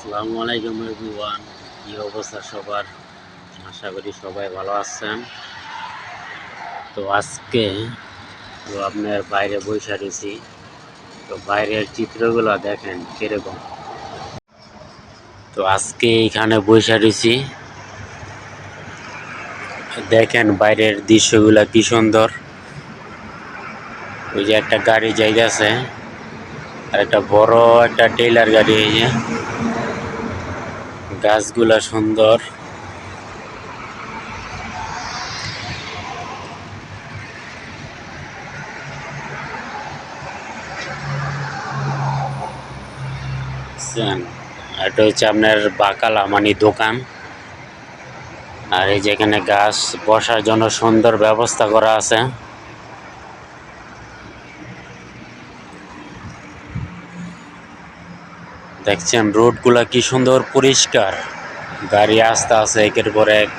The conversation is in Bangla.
আসসালামু আলাইকুম এভরিওয়ান। কি অবস্থা সবার? আশা করি সবাই ভালো আছেন। তো আজকে তো আপনার বাইরে বসে রয়েছি। তো বাইরের চিত্রগুলো দেখেন কীরকম। তো আজকে এখানে বসে রয়েছি। দেখেন বাইরের দৃশ্যগুলো কি সুন্দর। ওই যে একটা গাড়ি যাইতেছে আর একটা বড় একটা টেইলার গাড়ি এই যে। গাছগুলা সুন্দর? এটা হচ্ছে আপনার বাকালা মানে দোকান আর এই যেখানে গাছ বসার জন্য সুন্দর ব্যবস্থা করা আছে দেখছেন রোডগুলা কি সুন্দর পরিষ্কার। গাড়ি আসতে আছে একের পর এক